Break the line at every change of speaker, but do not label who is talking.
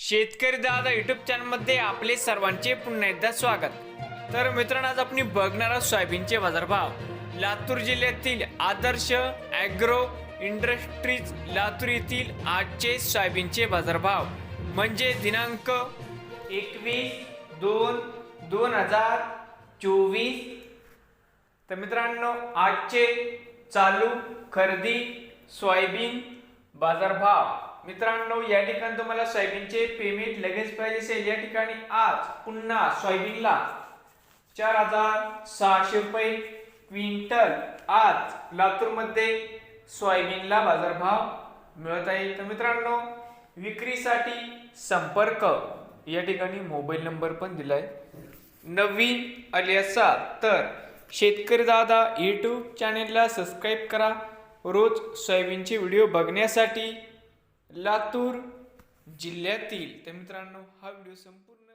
शेतकरी दादा युट्यूब चॅनलमध्ये आपले सर्वांचे पुन्हा एकदा स्वागत. तर मित्रांनो आज आपण बघणार आहोत सोयाबीनचे बाजारभाव. लातूर जिल्ह्यातील आदर्श ॲग्रो इंडस्ट्रीज लातूर येथील आजचे सोयाबीनचे बाजारभाव. म्हणजे दिनांक एकवीस दोन दोन हजार चोवीस. तर मित्रांनो आजचे चालू खरेदी सोयाबीन बाजारभाव. मित्रांनो या ठिकाणी तुम्हाला सोयाबीनचे पेमेंट लगेच पाहिजे असेल. या ठिकाणी आज पुन्हा सोयाबीनला चार हजार सहाशे रुपये क्विंटल आज लातूरमध्ये सोयाबीनला बाजारभाव मिळत आहे. तर मित्रांनो विक्रीसाठी संपर्क. या ठिकाणी मोबाईल नंबर पण दिलाय. नवीन आले असा तर शेतकरी दादा यूट्यूब चॅनेलला सबस्क्राईब करा. रोज सोयाबीनचे व्हिडिओ बघण्यासाठी लातूर जिल्ह्यातील. तर मित्रांनो हा व्हिडिओ संपूर्ण